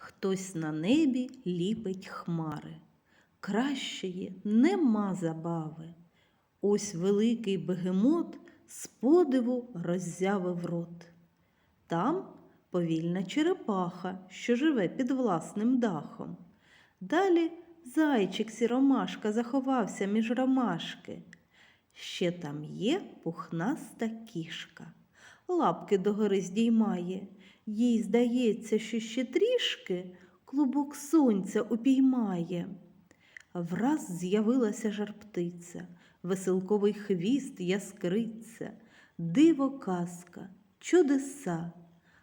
Хтось на небі ліпить хмари. Кращої нема забави. Ось великий бегемот з подиву роззявив рот. Там повільна черепаха, що живе під власним дахом. Далі зайчик сіромашка заховався між ромашки. Ще там є пухнаста кішка. Лапки догори здіймає. Їй здається, що ще трішки клубок сонця упіймає. Враз з'явилася жарптиця, веселковий хвіст яскриться, диво казка, чудеса,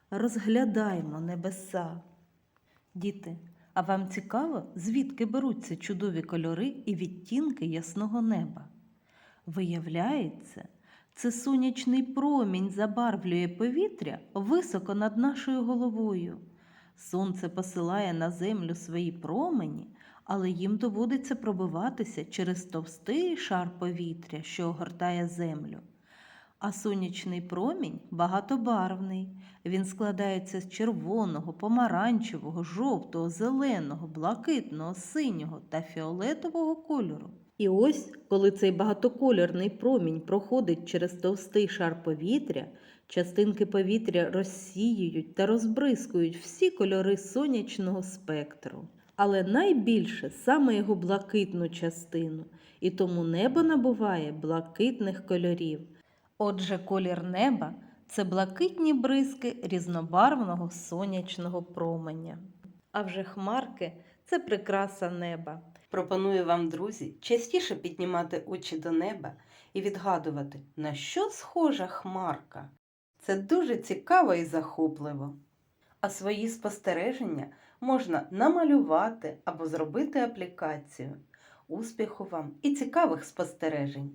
розглядаймо небеса. Діти, а вам цікаво, звідки беруться чудові кольори і відтінки ясного неба? Виявляється, це сонячний промінь забарвлює повітря високо над нашою головою. Сонце посилає на землю свої промені, але їм доводиться пробиватися через товстий шар повітря, що огортає землю. А сонячний промінь багатобарвний. Він складається з червоного, помаранчевого, жовтого, зеленого, блакитного, синього та фіолетового кольору. І ось, коли цей багатокольорний промінь проходить через товстий шар повітря, частинки повітря розсіюють та розбризкують всі кольори сонячного спектру. Але найбільше саме його блакитну частину, і тому небо набуває блакитних кольорів. Отже, колір неба це блакитні бризки різнобарвного сонячного променя. А вже хмарки це прикраса неба. Пропоную вам, друзі, частіше піднімати очі до неба і відгадувати, на що схожа хмарка. Це дуже цікаво і захопливо. А свої спостереження можна намалювати або зробити аплікацію. Успіху вам і цікавих спостережень!